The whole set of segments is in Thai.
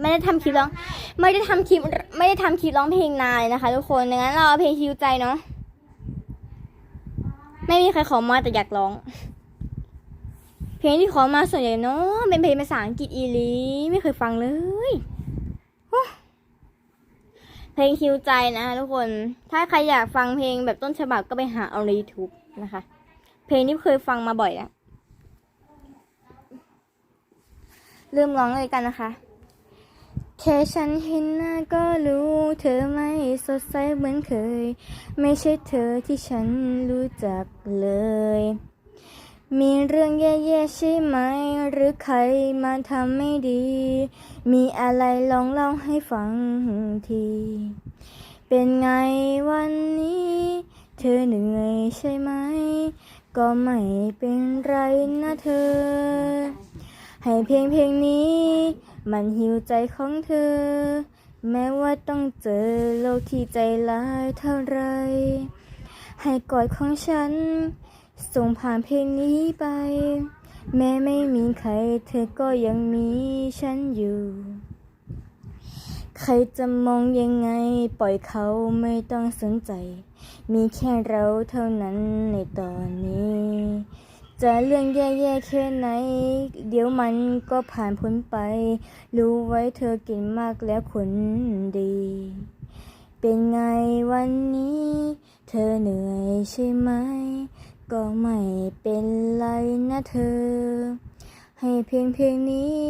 ไม่ได้ทำคลิปร้อง ไม่ได้ทำคลิปไม่ได้ทำคลิปร้องเพลงนานเลยนะคะ ทุกคนดังนั้นเราเอาเพลงฮิวใจเนาะไม่มีใครขอมาแต่อยากร้อง เพลงที่ขอมาส่วนใหญ่เนาะเป็นเพลงภาษาอังกฤษอีลีไม่เคยฟังเลยเพลงฮิวใจนะคะทุกคน ถ้าใครอยากฟังเพลงแบบต้นฉบับก็ไปหาเอาใน YouTube นะคะ เพลงนี้เคยฟังมาบ่อยแล้วเริ่มร้องเลยกันนะคะ แค่ฉันเห็นหน้าก็รู้ เธอไม่สดใสเหมือนเคย ไม่ใช่เธอที่ฉันรู้จักเลย มีเรื่องแย่ๆใช่ไหม หรือใครมาทำไม่ดี มีอะไรลองเล่าให้ฟังที เป็นไงวันนี้ เธอเหนื่อยใช่ไหม ก็ไม่เป็นไรนะเธอ ให้เพลงเพลงนี้ มันหิวใจของเธอ แม้ว่าต้องเจอโลกที่ใจร้ายเท่าไร ให้กอดของฉัน ส่งผ่านเพลงนี้ไป แม้ไม่มีใคร เธอก็ยังมีฉันอยู่ ใครจะมองยังไง ปล่อยเขาไม่ต้องสนใจ มีแค่เราเท่านั้นในตอนนี้ จะเรื่องแย่ๆแค่ไหน เดี๋ยวมันก็ผ่านพ้นไป รู้ไว้เธอเก่งมากแล้วคนดี เป็นไงวันนี้ เธอเหนื่อยใช่ไหม ก็ไม่เป็นไรนะเธอ ให้เพียงเพลงนี้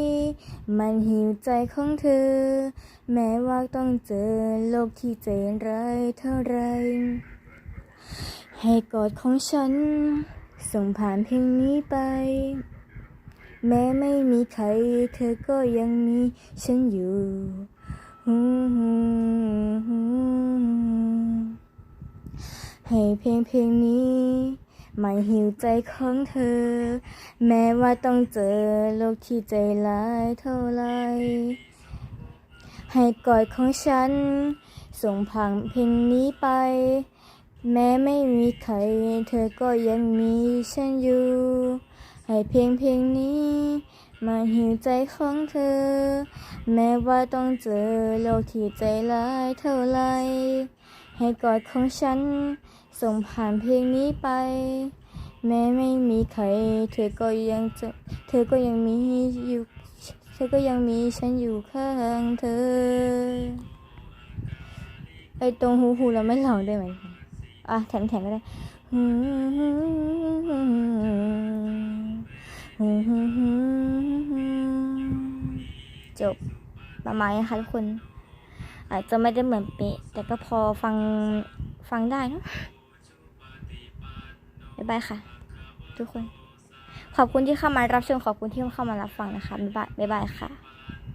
มันหิวใจของเธอ แม้ว่าต้องเจอโลกที่ใจร้ายเท่าไร ให้กอดของฉัน ส่งผ่านเพลงนี้ไป แม้ไม่มีใคร เธอก็ยังมี ฉันอยู่ให้เพลงเพลงนี้ไม่หิวใจของเธอ แม้ว่าต้องเจอโลกที่ใจร้ายเท่าไร ให้กอดของฉัน ส่งผ่านเพลงนี้ไป แม้ไม่มีใครเธอก็ยังมีฉันอยู่ ให้เพลงเพลงนี้มาหิวใจของเธอ แม้ว่าต้องเจอโลกที่ใจร้ายเท่าไร ให้กอดของฉัน ส่งผ่านเพลงนี้ไป แม้ไม่มีใคร เธอก็ยังจะเธอก็ยังมีอยู่เธอก็ยังมีฉันอยู่ข้างเธอ ไอตรงหูหูเราไม่หลอกได้ไหม อะแถมแถมก็ได้จบประมาณนี้ค่ะทุกคน อาจจะไม่ได้เหมือนเป๊ะแต่ก็พอฟังฟังได้นะบ๊ายบายค่ะ ทุกคน ขอบคุณที่เข้ามารับชมขอบคุณที่เข้ามารับฟังนะคะบ๊ายบายบ๊ายบายค่ะ